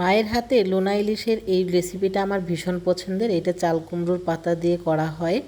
মায়ের হাতে লোনা ইলিশের এই রেসিপিটা আমার ভীষণ পছন্দের। এটা চাল কুমড়োর পাতা দিয়ে করা হয়।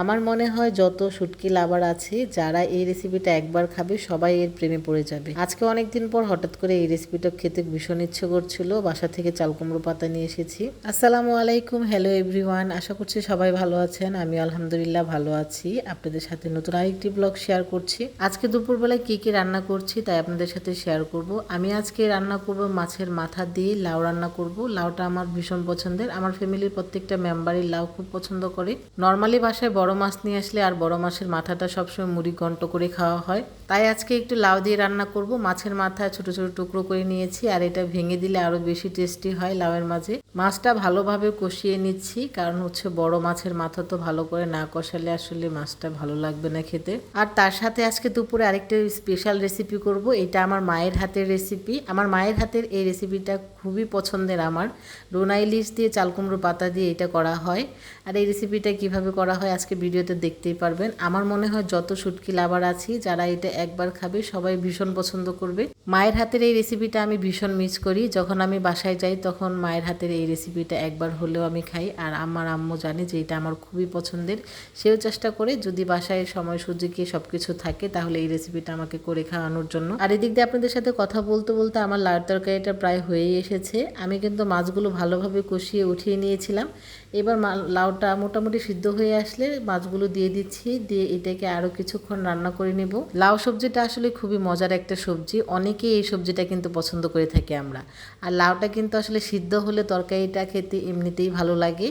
আমার মনে হয় যত শুটকি লাভার আছে, যারা এই রেসিপিটা একবার খাবে, সবাই এর প্রেমে পড়ে যাবে। আজকে অনেক দিন পর হঠাৎ করে এই রেসিপিটা খেতে ভীষণ ইচ্ছে করছিল। বাসা থেকে চাল কুমড়ো পাতা নিয়ে এসেছি। আসসালামু আলাইকুম। হ্যালো এভরিওয়ান আশা করছি সবাই ভালো আছেন। আমি আলহামদুলিল্লাহ ভালো আছি। আপনাদের সাথে নতুন আরেকটি ব্লগ শেয়ার করছি। আজকে দুপুরবেলায় কী কী রান্না করছি, তাই আপনাদের সাথে শেয়ার করব। আমি আজকে রান্না করব মাছের মাথা দিয়ে লাউ রান্না করব। লাউটা আমার ভীষণ পছন্দের। আমার ফ্যামিলির প্রত্যেকটা মেম্বারই লাউ খুব পছন্দ করে। নর্মালি বাসায় বড় মাছ নিয়ে আসলে আর বড় মাছের মাথাটা সবসময় মুড়ি ঘন্ট করে খাওয়া হয়। তাই আজকে একটু লাউ দিয়ে রান্না করব। মাছের মাথা ছোট ছোট টুকরো করে নিয়েছি আর এটা ভেঙে দিলে আরও বেশি টেস্টি হয় লাউয়ের মাঝে। মাছটা ভালোভাবে কষিয়ে নিচ্ছি কারণ হচ্ছে বড় মাছের মাথা তো ভালো করে না কষালে আসলে মাছটা ভালো লাগবে না খেতে। আর তার সাথে আজকে দুপুরে আরেকটা স্পেশাল রেসিপি করব। এটা আমার মায়ের হাতের রেসিপি। আমার মায়ের হাতের এই রেসিপিটা খুবই পছন্দের আমার। রোনা ইলিশ দিয়ে চালকুমড়ো পাতা দিয়ে এটা করা হয়। আর এই রেসিপিটা কীভাবে করা হয় আজকে ভিডিওতে দেখতেই পারবেন। আমার মনে হয় যত শুটকি লাভার আছি, যারা এটা একবার খাবে, সবাই ভীষণ পছন্দ করবে। মায়ের হাতের এই রেসিপিটা আমি ভীষণ মিস করি। যখন আমি বাসায় যাই, তখন মায়ের হাতের এই রেসিপিটা একবার হলেও আমি খাই। আর আমার আম্মু জানে যে এটা আমার খুবই পছন্দের। সেও চেষ্টা করে, যদি বাসায় সময় সুযোগে সব কিছু থাকে, তাহলে এই রেসিপিটা আমাকে করে খাওয়ানোর জন্য। আর এদিক দিয়ে আপনাদের সাথে কথা বলতে বলতে আমার লাউ তরকারিটা প্রায় হয়েই এসেছে, আমি কিন্তু মাছগুলো ভালোভাবে কষিয়ে উঠিয়ে নিয়েছিলাম। এবার লাউটা মোটামুটি সিদ্ধ হয়ে আসলে মাছগুলো দিয়ে দিচ্ছি, দিয়ে এটাকে আরও কিছুক্ষণ রান্না করে নেব। লাউ সবজিটা আসলে খুবই মজার একটা সবজি, অনেকেই এই সবজিটা কিন্তু পছন্দ করে থাকি আমরা। আর লাউটা কিন্তু আসলে সিদ্ধ হলে তরকারিটা খেতে এমনিতেই ভালো লাগে।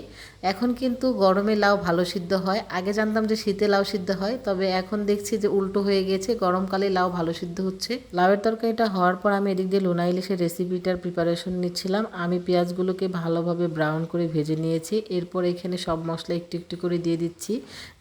এখন কিন্তু গরমে লাউ ভালো সিদ্ধ হয়। আগে জানতাম যে শীতে লাউ সিদ্ধ হয়, তবে এখন দেখছি যে উল্টো হয়ে গেছে, গরমকালে লাউ ভালো সিদ্ধ হচ্ছে। লাউয়ের তরকারিটা হওয়ার পর আমি এদিক দিয়ে লোনা ইলিশের রেসিপিটার প্রিপারেশন নিচ্ছিলাম। আমি পেঁয়াজগুলোকে ভালোভাবে ব্রাউন করে ভেজে নিয়েছি। এরপর এখানে সব মশলা একটু একটু করে দিয়ে দিচ্ছি।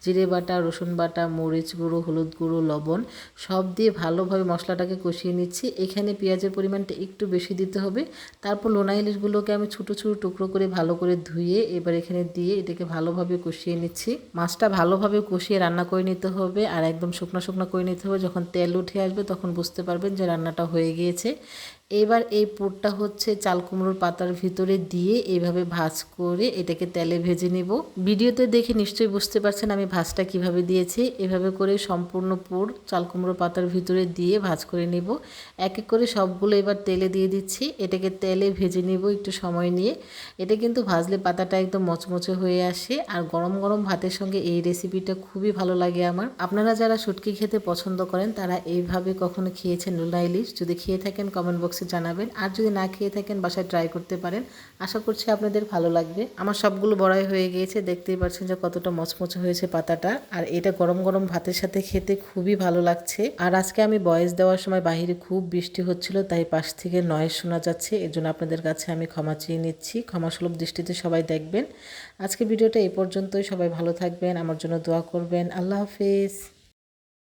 জিরে বাটা, রসুন বাটা, মরিচ গুঁড়ো, হলুদ গুঁড়ো, লবণ সব দিয়ে ভালোভাবে মশলাটাকে কষিয়ে নিচ্ছি। এখানে পেঁয়াজের পরিমাণটা একটু বেশি দিতে হবে। তারপর লোনা ইলিশগুলোকে আমি ছোটো ছোটো টুকরো করে ভালো করে ধুয়ে এবার এখানে দিয়ে এটাকে ভালোভাবে কষিয়ে নিচ্ছি। মাছটা ভালোভাবে কষিয়ে রান্না করে নিতে হবে আর একদম শুকনো শুকনো করে নিতে হবে। যখন তেল উঠে আসবে তখন বুঝতে পারবেন যে রান্নাটা হয়ে গিয়েছে। এবার এই পুরটা হচ্ছে চাল কুমড়োর পাতার ভিতরে দিয়ে এইভাবে ভাজ করে এটাকে তেলে ভেজে নেব। ভিডিওতে দেখে নিশ্চয়ই বুঝতে পারছেন আমি ভাজটা কীভাবে দিয়েছি। এভাবে করে সম্পূর্ণ পুর চাল কুমড়োর পাতার ভিতরে দিয়ে ভাজ করে নেব। এক এক করে সবগুলো এবার তেলে দিয়ে দিচ্ছি। এটাকে তেলে ভেজে নিব একটু সময় নিয়ে। এটা কিন্তু ভাজলে পাতাটা একদম মচমচে হয়ে আসে। আর গরম গরম ভাতের সঙ্গে এই রেসিপিটা খুবই ভালো লাগে আমার। আপনারা যারা শুটকি খেতে পছন্দ করেন, তারা এইভাবে কখনো খেয়েছেন? লুনা ইলিশ যদি খেয়ে থাকেন কমেন্ট বক্সে জানাবেন। আর যদি না খেয়ে থাকেন, বাসায় ট্রাই করতে পারেন। আশা করছি আপনাদের ভালো লাগবে। আমার সবগুলো বড়াই হয়ে গিয়েছে। দেখতেই পাচ্ছেন যে কতটা মচমচে হয়েছে পাতাটা। আর এটা গরম গরম ভাতের সাথে খেতে খুবই ভালো লাগছে। আর আজকে আমি বয়স দেওয়ার সময় বাহিরে খুব বৃষ্টি হচ্ছিল, তাই পাশ থেকে নয়েজ শোনা যাচ্ছে। এর জন্য আপনাদের কাছে আমি ক্ষমা চেয়ে নিচ্ছি। ক্ষমাসুলভ দৃষ্টিতে সবাই দেখবেন। আজকে ভিডিওটা এই পর্যন্তই। সবাই ভালো থাকবেন। আমার জন্য দোয়া করবেন। আল্লাহ হাফিজ।